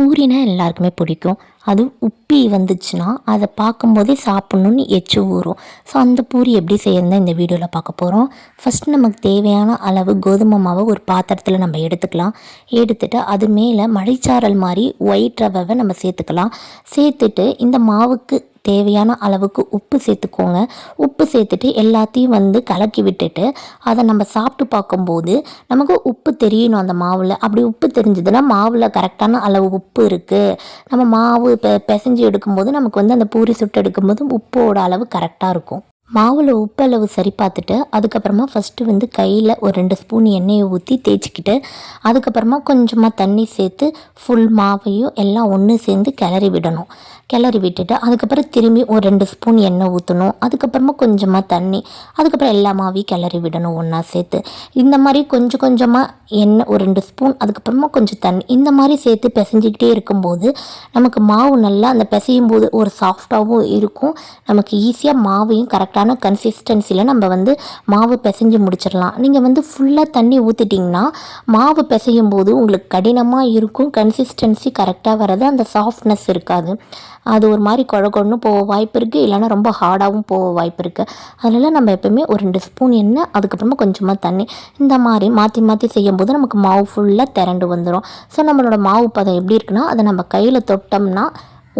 பூரினா எல்லாருக்குமே பிடிக்கும். அதுவும் உப்பி வந்துச்சுன்னா அதை பார்க்கும்போதே சாப்பிட்ணுன்னு எச்சு ஊறும். ஸோ அந்த பூரி எப்படி செய்யறது இந்த வீடியோவில் பார்க்க போகிறோம் ஃபஸ்ட் நமக்கு தேவையான அளவு கோதுமை மாவை ஒரு பாத்திரத்தில் நம்ம எடுத்துக்கலாம். எடுத்துட்டு அது மேலே மழைச்சாரல் மாதிரி ஒயிட் ரவை நம்ம சேர்த்துக்கலாம். சேர்த்துட்டு இந்த மாவுக்கு தேவையான அளவுக்கு உப்பு சேர்த்துக்கோங்க. உப்பு சேர்த்துட்டு எல்லாத்தையும் வந்து கலக்கி விட்டுட்டு அதை நம்ம சாப்பிட்டு பார்க்கும்போது நமக்கு உப்பு தெரியணும் அந்த மாவில். அப்படி உப்பு தெரிஞ்சதுன்னா மாவில் கரெக்டான அளவு உப்பு இருக்குது நம்ம மாவு பெ பிசைஞ்சு எடுக்கும்போது நமக்கு வந்து அந்த பூரி சுட்டு எடுக்கும்போது உப்போட அளவு கரெக்டாக இருக்கும். மாவில் உப்பளவு சரி பார்த்துட்டு அதுக்கப்புறமா ஃபஸ்ட்டு வந்து கையில் ஒரு ரெண்டு ஸ்பூன் எண்ணெயை ஊற்றி தேய்ச்சிக்கிட்டு அதுக்கப்புறமா கொஞ்சமாக தண்ணி சேர்த்து ஃபுல் மாவையும் எல்லாம் ஒன்று சேர்ந்து கிளறி விடணும். கிளறி விட்டுட்டு அதுக்கப்புறம் திரும்பி ஒரு ரெண்டு ஸ்பூன் எண்ணெய் ஊற்றணும் அதுக்கப்புறமா கொஞ்சமாக தண்ணி அதுக்கப்புறம் எல்லா மாவையும் கிளறி விடணும் ஒன்றா சேர்த்து. இந்த மாதிரி கொஞ்சம் கொஞ்சமாக எண்ணெய் ஒரு ரெண்டு ஸ்பூன் அதுக்கப்புறமா கொஞ்சம் தண்ணி இந்த மாதிரி சேர்த்து பிசைஞ்சிக்கிட்டே இருக்கும்போது நமக்கு மாவு நல்லா அந்த பிசையும் போது ஒரு சாஃப்டாகவும் இருக்கும். நமக்கு ஈஸியாக மாவையும் கரெக்டாக கரெக்டான கன்சிஸ்டன்சியில் நம்ம வந்து மாவு பிசைஞ்சு முடிச்சிடலாம். நீங்கள் வந்து ஃபுல்லாக தண்ணி ஊற்றிட்டிங்கன்னா மாவு பிசையும் போது உங்களுக்கு கடினமாக இருக்கும். கன்சிஸ்டன்சி கரெக்டாக வர்றது அந்த சாஃப்ட்னஸ் இருக்காது. அது ஒரு மாதிரி குழ போக வாய்ப்பு இருக்குது இல்லைன்னா ரொம்ப ஹார்டாகவும் போக வாய்ப்பு இருக்குது அதனால் நம்ம எப்போயுமே ஒரு ரெண்டு ஸ்பூன் எண்ணெய் அதுக்கப்புறமா கொஞ்சமாக தண்ணி. இந்த மாதிரி மாற்றி மாற்றி செய்யும்போது நமக்கு மாவு ஃபுல்லாக திரண்டு வந்துடும் ஸோ நம்மளோட மாவு பதம் எப்படி இருக்குன்னா அதை நம்ம கையில் தொட்டோம்னா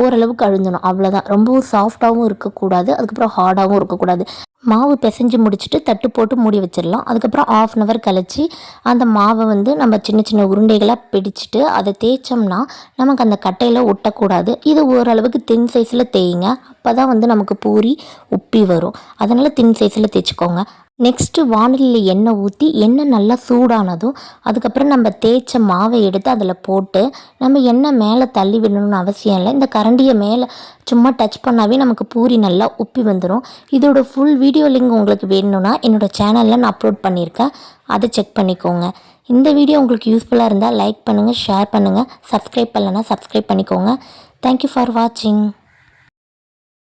ஓரளவுக்கு அழிஞ்சிடும் அவ்வளோதான் ரொம்பவும் சாஃப்டாகவும் இருக்கக்கூடாது. அதுக்கப்புறம் ஹார்டாகவும் இருக்கக்கூடாது. மாவு பிசைஞ்சு முடிச்சுட்டு தட்டு போட்டு மூடி வச்சிடலாம். அதுக்கப்புறம் ஆஃப் அன் ஹவர் கழிச்சு அந்த மாவை வந்து நம்ம சின்ன சின்ன உருண்டைகளாக பிடிச்சிட்டு அதை தேய்ச்சோம்னா நமக்கு அந்த கட்டையில் ஒட்டக்கூடாது. இது ஓரளவுக்கு தின் சைஸில் தேய்ங்க. அப்போ தான் வந்து நமக்கு பூரி உப்பி வரும். அதனால் தின் சைஸில் தேய்ச்சிக்கோங்க. நெக்ஸ்ட்டு வானிலையில் எண்ணெய் ஊற்றி எண்ணெய் நல்லா சூடானதும் அதுக்கப்புறம் நம்ம தேய்ச்ச மாவை எடுத்து அதில் போட்டு நம்ம எண்ணெய் மேலே தள்ளி விடணும்னு அவசியம் இல்லை. இந்த கரண்டியை மேலே சும்மா டச் பண்ணாவே நமக்கு பூரி நல்லா உப்பி வந்துடும் இதோட ஃபுல் வீடியோ லிங்க் உங்களுக்கு வேணும்னா என்னோடய சேனலில் நான் அப்லோட் பண்ணியிருக்கேன். அதை செக் பண்ணிக்கோங்க. இந்த வீடியோ உங்களுக்கு யூஸ்ஃபுல்லாக இருந்தால் லைக் பண்ணுங்கள் ஷேர் பண்ணுங்கள் சப்ஸ்கிரைப் பண்ணலன்னா சப்ஸ்கிரைப் பண்ணிக்கோங்க. தேங்க்யூ ஃபார் வாட்சிங்